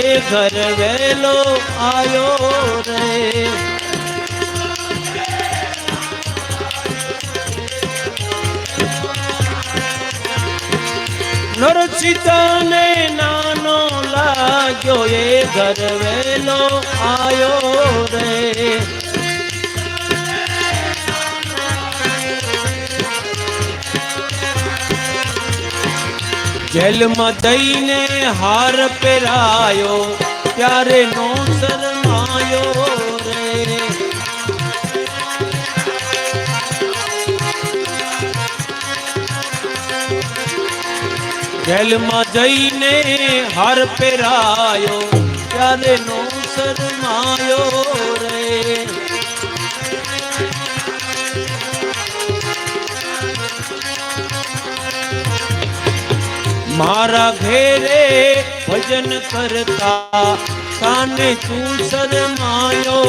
એ ઘર વેલો આયો રે. નરસિંહને નાનો લાગ્યો એ ઘર વેલો આયો રે. જેલમાં દઈને હાર પહેરાયો ત્યારે નો શરમાયો રે જેલમાં જઈને હાર પહેરાયો ત્યારે નો શરમાયો રે મારા ઘેરે ભજન કરતા કાને તું શરમાયો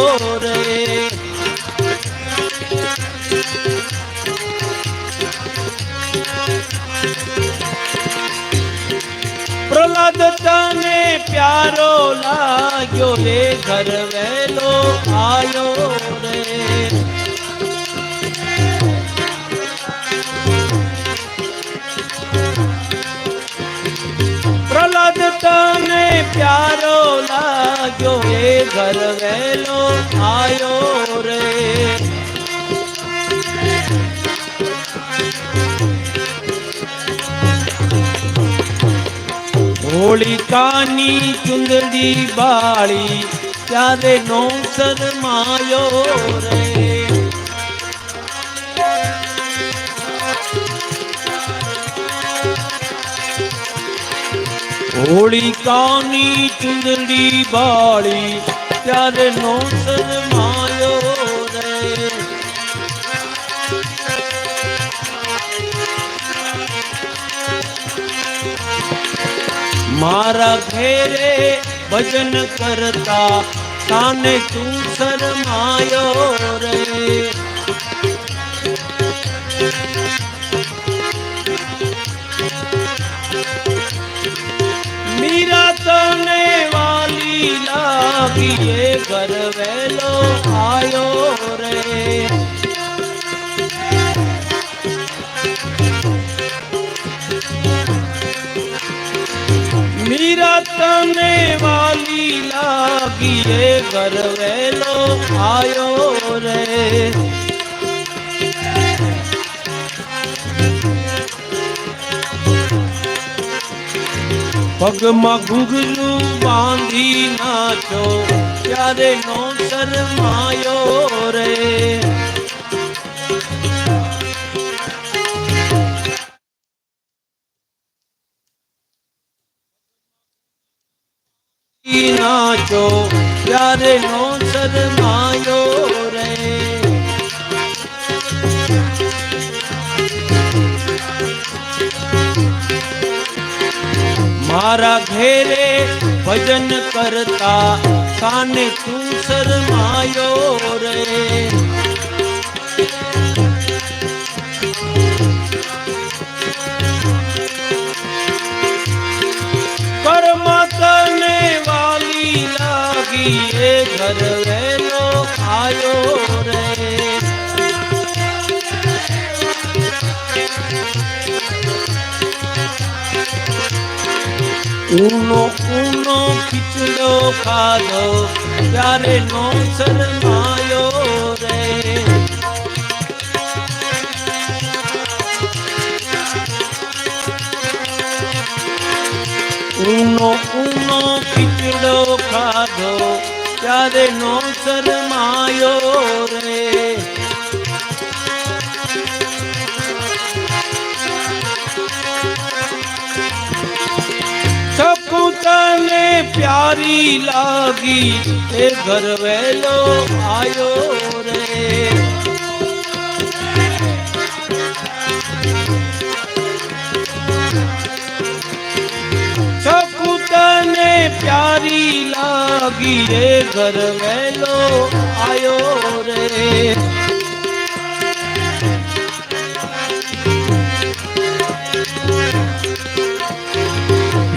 રે. પ્રહલાદ તને પ્યારો લાગ્યો રે ઘર વેલો આયો રે. ઘર વેલો આયો રે હોળિકાની ચુંદડી બાળી ત્યારે નો માયો રે હોળિકાની ચુંદડી બાળી ત્યારે નો શરમાયો રે. મારા ઘેરે ભજન કરતા કાને તું શરમાયો રે. ઘર વેલો આયો રે મીરા તને વાલી લાગીએ ઘર આયો રે પગમાં ઘૂંઘરું બાંધી નાચો ત્યારે નો શરમાયો રે. નાચો ત્યારે નો શરમાયો મારા ઘેરે ભજન કરતા કાને તું શરમાયો રે. કર્મ તને વાલી લાગી એ ઘર ઊનો ઊનો ખીચડો ખાધો. ત્યારે નો શરમાયો રે. ઊનો ઊનો ખીચડો ખાધો. ત્યારે નો શરમાયો રે. પ્યારી લાગી એ ઘર વહેલો આયો રે સપૂતને પ્યારી લાગી એ ઘર વહેલો આયો રે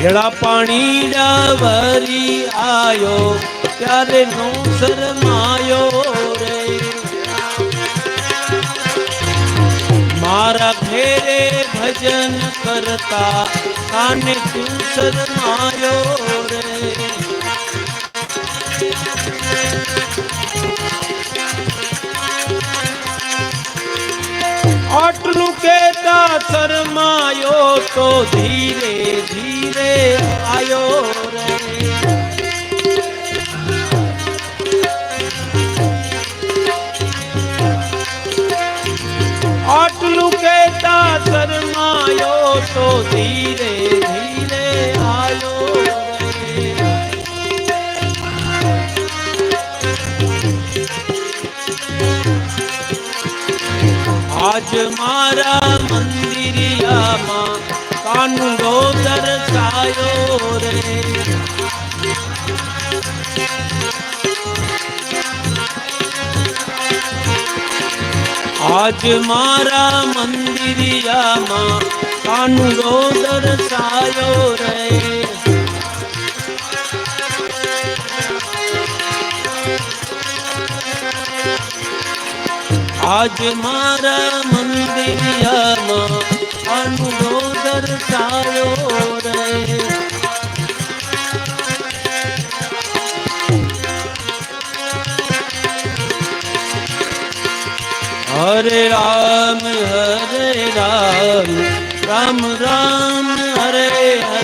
ભેળા પાણી ડાવરી આયો, ત્યારે નો શરમાયો રે. મારા ઘેરે ભજન કરતા કાને તું શરમાયો રે. આટલું કેતા શરમાયો તો ધીરે ધીરે આયો રે. કેતા શરમાયો તો ધીરે મારા મંદિરિયામાં કાનુડો દર્શાયો રે. આજ મારા મંદિરિયામાં કાનુડો દર્શાયો રે. આજ મારા મંદિરમાં અનુભવ દર્શાયો રે. હરે રામ હરે રામ રામ રામ હરે હરે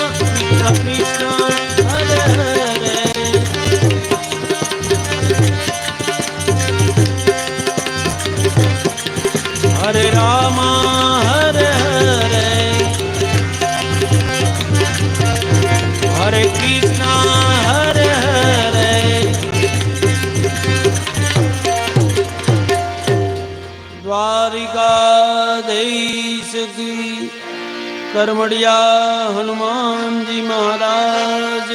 કરમડિયા હનુમાનજી મહારાજ